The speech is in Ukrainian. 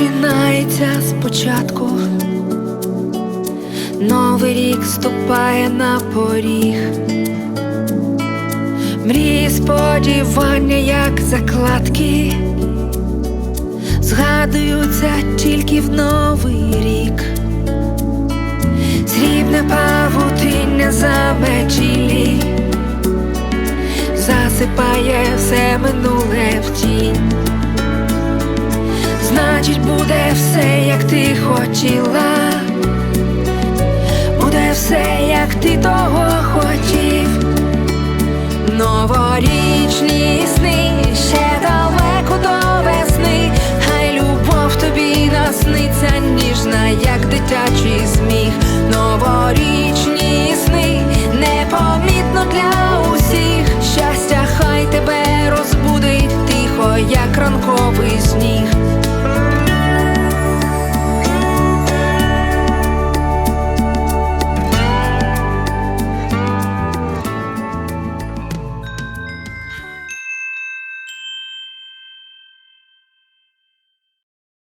починається спочатку, новий рік ступає на поріг, мрії сподівання, як закладки, згадуються тільки в новий рік, срібне павутиння за мечілі засипає все минуле. Значить, буде все, як ти хотіла, буде все, як ти того хотів. Новорічні